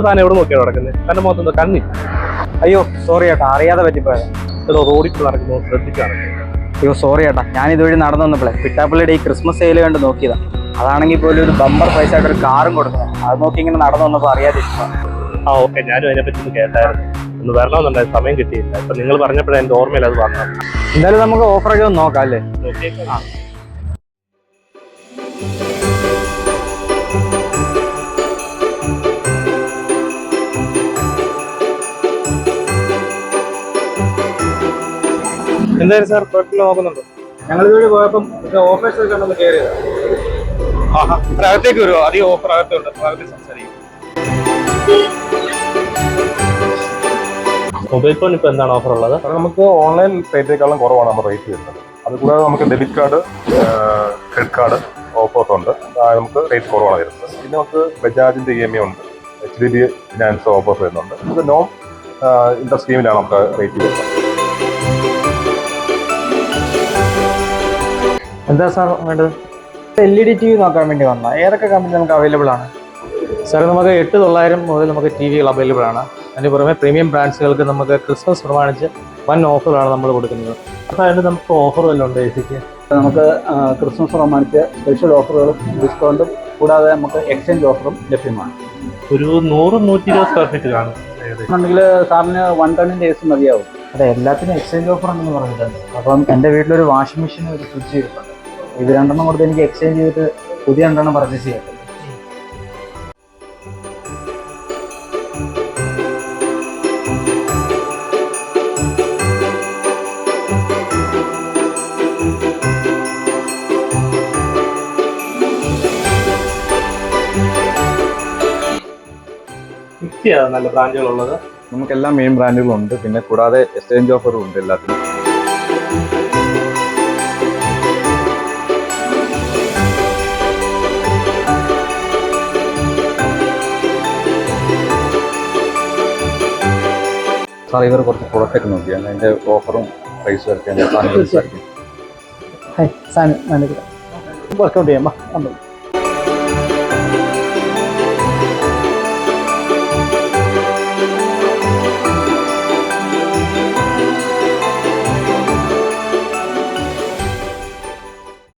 അത് താൻ എവിടെ നോക്കിയാണ് നടക്കുന്നത് തന്റെ മുഖത്ത് എന്താ കണ്ണി അയ്യോ സോറി ചേട്ടാ അറിയാതെ പറ്റിപ്പോയത്. എടോ റോഡിൽ നടക്കുന്നു നടക്കുമ്പോൾ ശ്രദ്ധിച്ചാണ്. അയ്യോ സോറി ചേട്ടാ ഞാൻ ഇതുവഴി നടന്നു വന്നപ്പോഴേ പിട്ടാപ്പള്ളിയുടെ ഈ ക്രിസ്മസ് സെയിൽ കണ്ട് നോക്കിയതാ. അതാണെങ്കിൽ പോലും ഒരു ബമ്പർ പൈസ ആയിട്ട് ഒരു കാറും കൊടുക്കുന്നത് അത് നോക്കി ഇങ്ങനെ നടന്നു വന്നപ്പോൾ അറിയാതെ ആ ഓക്കെ ഞാനും അതിനെപ്പറ്റി ഒന്ന് കേട്ടായിരുന്നു. ഒന്ന് വരണമെന്നുണ്ടായി സമയം കിട്ടിയില്ല. ഇപ്പൊ നിങ്ങൾ പറഞ്ഞപ്പോഴേ എന്റെ ഓർമ്മയിൽ അത് പറഞ്ഞു എന്തായാലും നമുക്ക് ഓഫറൊക്കെ ഒന്ന് നോക്കാം അല്ലേ? എന്തായാലും സാർ കുഴപ്പമില്ല നോക്കുന്നുണ്ടോ. ഞങ്ങൾ ഇതുവഴി പോയപ്പം ഒക്കെ കണ്ടൊന്ന് കയറിയതാ ആഹാ അകത്തേക്ക് വരുമോ അധികം ഓഫർ അകത്തുണ്ട് അകത്ത് സംസാരിക്കും. മൊബൈൽ ഫോൺ ഇപ്പൊ എന്താണ് ഓഫർ ഉള്ളത്? നമുക്ക് ഓൺലൈൻ റേറ്റിനേക്കാളും കുറവാണ് നമ്മൾ റേറ്റ് വരുന്നത്. അതുകൂടാതെ നമുക്ക് debit card credit card offers ഉണ്ട്. നമുക്ക് റേറ്റ് കുറവാണ് വരുന്നത്. പിന്നെ നമുക്ക് ബജാജിന്റെ ഇ എം ഐ ഉണ്ട്. H D B finance offers വരുന്നുണ്ട്. ഇത് നോൺ ഇൻട്രസ്റ്റ് സ്കീമിലാണ് നമുക്ക് റേറ്റ് വരുന്നത്. എന്താ സാർ വേണ്ടത്? L E D T V നോക്കാൻ വേണ്ടി വന്ന ഏതൊക്കെ കമ്പനി നമുക്ക് അവൈലബിൾ ആണ്? സാർ നമുക്ക് എട്ട് തൊള്ളായിരം മുതൽ നമുക്ക് ടി വികൾ അവൈലബിൾ ആണ്. അതിന് പുറമെ പ്രീമിയം ബ്രാൻഡ്സുകൾക്ക് നമുക്ക് ക്രിസ്മസ് പ്രമാണിച്ച് വൻ ഓഫറാണ് നമ്മൾ കൊടുക്കുന്നത്. അതായത് നമുക്ക് ഓഫർ വല്ലതും ഉണ്ട് എസിക്ക് നമുക്ക് ക്രിസ്മസ് പ്രമാണിച്ച് സ്പെഷ്യൽ ഓഫറുകളും ഡിസ്കൗണ്ടും കൂടാതെ നമുക്ക് എക്സ്ചേഞ്ച് ഓഫറും ലഭ്യമാണ്. ഒരു നൂറ് നൂറ്റി ഇരുപത് സ്ക്വയർ ഫീറ്റ് കാണും. ഉണ്ടെങ്കിൽ സാറിന് വൺ ടണ്ണിന്റെ എ സി മതിയാവും. അതെ എല്ലാത്തിനും എക്സ്ചേഞ്ച് ഓഫർ ഉണ്ടെന്ന് പറഞ്ഞിട്ടുണ്ട്. അപ്പം എന്റെ വീട്ടിലൊരു വാഷിംഗ് മെഷീൻ ഒരു ഫ്രിഡ്ജ് ഇരിപ്പുണ്ട്. ഇത് രണ്ടെണ്ണം കൊടുത്ത് എനിക്ക് എക്സ്ചേഞ്ച് ചെയ്തിട്ട് പുതിയ രണ്ടെണ്ണം പർച്ചേസ് ചെയ്യാം. നല്ല ബ്രാൻഡുകൾ നമുക്ക് നമുക്കെല്ലാം മെയിൻ ബ്രാൻഡുകളുണ്ട് പിന്നെ കൂടാതെ എക്സ്ചേഞ്ച് ഓഫറും ഉണ്ട് എല്ലാത്തിനും. സാർ ഇവർ കുറച്ച് പ്രൊഡക്റ്റ് ഒക്കെ നോക്കിയാണ് അതിന്റെ ഓഫറും പ്രൈസും ഒക്കെ വർക്കൗട്ട് ചെയ്യാം വന്നോ.